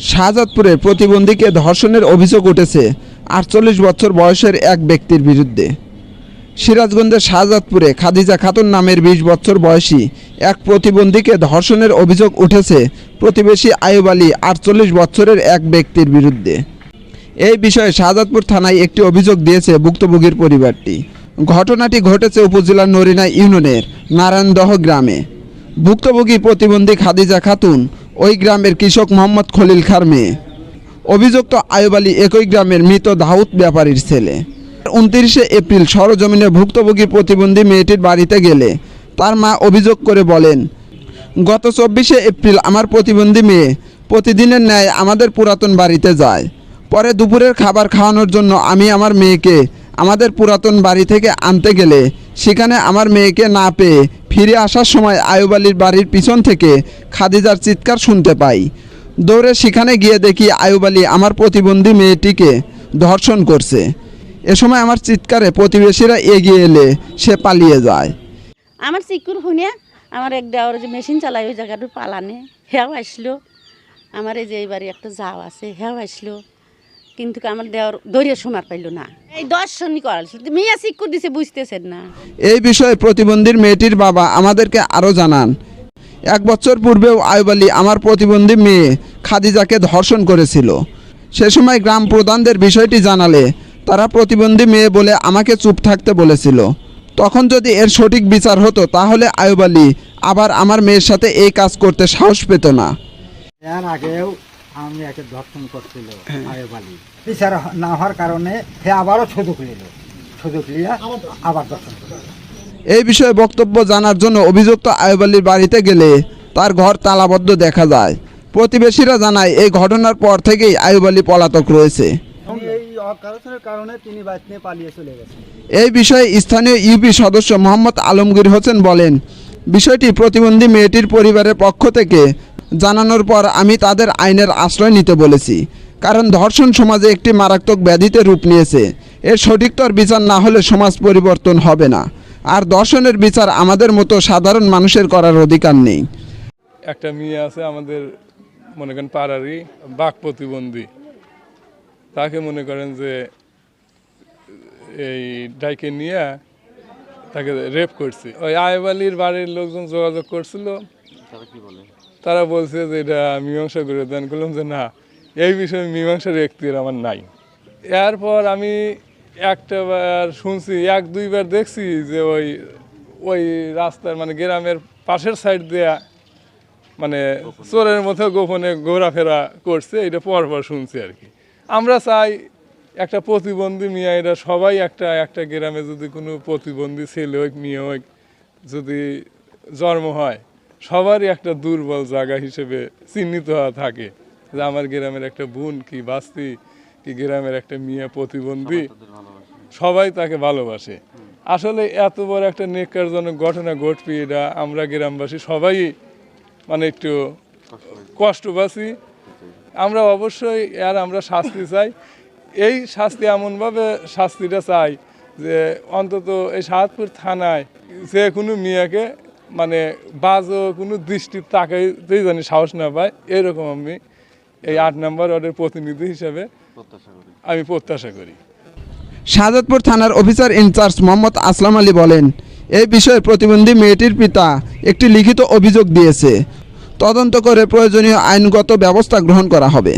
শাহজাদপুরে প্রতিবন্ধীকে ধর্ষণের অভিযোগ উঠেছে আটচল্লিশ বছর বয়সের এক ব্যক্তির বিরুদ্ধে। সিরাজগঞ্জের শাহজাদপুরে খাদিজা খাতুন নামের বিশ বছর বয়সী এক প্রতিবন্ধীকে ধর্ষণের অভিযোগ উঠেছে প্রতিবেশী আয়ুব আলী আটচল্লিশ বছরের এক ব্যক্তির বিরুদ্ধে। এই বিষয়ে শাহজাদপুর থানায় একটি অভিযোগ দিয়েছে ভুক্তভোগীর পরিবারটি। ঘটনাটি ঘটেছে উপজেলার নরিনা ইউনিয়নের নারায়ণদহ গ্রামে। ভুক্তভোগী প্রতিবন্ধী খাদিজা খাতুন ওই গ্রামের কৃষক মোহাম্মদ খলিল খার মেয়ে। অভিযুক্ত আয়ুব আলী একই গ্রামের মৃত দাউদ ব্যাপারীর ছেলে। উনত্রিশে এপ্রিল সরজমিনে ভুক্তভোগী প্রতিবন্ধী মেয়েটির বাড়িতে গেলে তার মা অভিযোগ করে বলেন, গত চব্বিশে এপ্রিল আমার প্রতিবন্ধী মেয়ে প্রতিদিনের ন্যায় আমাদের পুরাতন বাড়িতে যায়। পরে দুপুরের খাবার খাওয়ানোর জন্য আমি আমার মেয়েকে আমাদের পুরাতন বাড়ি থেকে আনতে গেলে সেখানে আমার মেয়েকে না পেয়ে ফিরে আসার সময় আয়ুব আলীর বাড়ির পিছন থেকে খাদিজার চিৎকার শুনতে পাই। দৌড়ে সেখানে গিয়ে দেখি আয়ুব আলী আমার প্রতিবন্ধী মেয়েটিকে ধর্ষণ করছে। এ সময় আমার চিৎকারে প্রতিবেশীরা এগিয়ে এলে সে পালিয়ে যায়। আমার চিকুর শুনে আমার এক দেওয়ার যে মেশিন চালাই ওই জায়গাটা পালানে, হেও আসলো। আমার এই যে এইবারে একটা যাও আছে, হেও আসলো। কিন্তু আমার দেওয়ার দরিয়া সোনার পাইলো না। এই দর্শনই করাল মেয়ে চিকুর দিছে বুঝতেছেন না। এই বিষয়ে প্রতিবন্ধীর মেয়েটির বাবা আমাদেরকে আরও জানান। এক বছর পূর্বেও আয়ুব আলী আমার প্রতিবন্ধী মেয়ে খাদিজাকে ধর্ষণ করেছিল। সে সময় গ্রাম প্রধানদের বিষয়টি জানালে তারা প্রতিবন্ধী মেয়ে বলে আমাকে চুপ থাকতে বলেছিল। তখন যদি এর সঠিক বিচার হতো তাহলে আয়ুব আলী আবার আমার মেয়ের সাথে এই কাজ করতে সাহস পেত না। এর আগেও আমি একে ধর্ষণ করছিল বিচার না হওয়ার কারণে সে আবারও সুযোগ নিল। সুযোগ নিয়ে আবার ধর্ষণ করল। এই বিষয়ে বক্তব্য জানার জন্য অভিযুক্ত আয়ুব আলীর বাড়িতে গেলে তার ঘর তালাবদ্ধ দেখা যায়। প্রতিবেশীরা জানায় এই ঘটনার পর থেকেই আয়ুব আলী পলাতক রয়েছে। এই অকারণের কারণে তিনি বাইক নিয়ে পালিয়ে চলে গেছেন। এই বিষয়ে স্থানীয় ইউপি সদস্য মোহাম্মদ আলমগীর হোসেন বলেন বিষয়টি প্রতিবন্ধী মেয়েটির পরিবারের পক্ষ থেকে জানানোর পর আমি তাদের আইনের আশ্রয় নিতে বলেছি। কারণ ধর্ষণ সমাজে একটি মারাত্মক ব্যাধিতে রূপ নিয়েছে। এর সঠিকতর বিচার না হলে সমাজ পরিবর্তন হবে না। আর দর্শনের বিচার আমাদের মতো সাধারণ মানুষের করার অধিকার নেই। একটা মেয়ে আছে আমাদের মনে করেন পাড়ারই বাক প্রতিবন্ধী। তাকে মনে করেন যে এই ডাইকে নিয়ে তাকে রেপ করছে। ওই আয়ব আলীর বাড়ির লোকজন যোগাযোগ করছিল। তারা বলছে যে এটা মীমাংসা করে দেন। করলাম যে না, এই বিষয়ে মীমাংসার এখতিয়ার আমার নাই। এরপর আমি একটা বার শুনছি, এক দুইবার দেখছি যে ওই ওই রাস্তার মানে গ্রামের পাশের সাইড দেয়া মানে চোরের মতো গোপনে ঘোরাফেরা করছে, এটা পরপর শুনছি আর কি। আমরা চাই একটা প্রতিবন্ধী মেয়ে, এটা সবাই একটা একটা গ্রামে যদি কোনো প্রতিবন্ধী ছেলে হোক, মেয়ে হোক যদি জন্ম হয় সবারই একটা দুর্বল জায়গা হিসেবে চিহ্নিত হওয়া থাকে যে আমার গ্রামের একটা বোন কি বাস্তি, কি গ্রামের একটা মেয়ে প্রতিবন্ধী, সবাই তাকে ভালোবাসে। আসলে এত বড় একটা নেককারজনক ঘটনা ঘটবে এটা আমরা গ্রামবাসী সবাই মানে একটু কষ্ট পাচ্ছি। আমরা অবশ্যই আর আমরা শাস্তি চাই। এই শাস্তি এমনভাবে শাস্তিটা চাই যে অন্তত এই সাহাদপুর থানায় যে কোনো মেয়েকে মানে বাজ কোনো দৃষ্টির তাকাইতেই জানি সাহস না পায়। এরকম আমি এই আট নম্বর ওয়ার্ডের প্রতিনিধি হিসেবে আমি প্রত্যাশা করি। শাহজাদপুর থানার officer in charge Mohammad Aslam Ali বলেন এই বিষয়ে প্রতিবন্ধী মেয়েটির পিতা একটি লিখিত অভিযোগ দিয়েছে। তদন্ত করে প্রয়োজনীয় আইনগত ব্যবস্থা গ্রহণ করা হবে।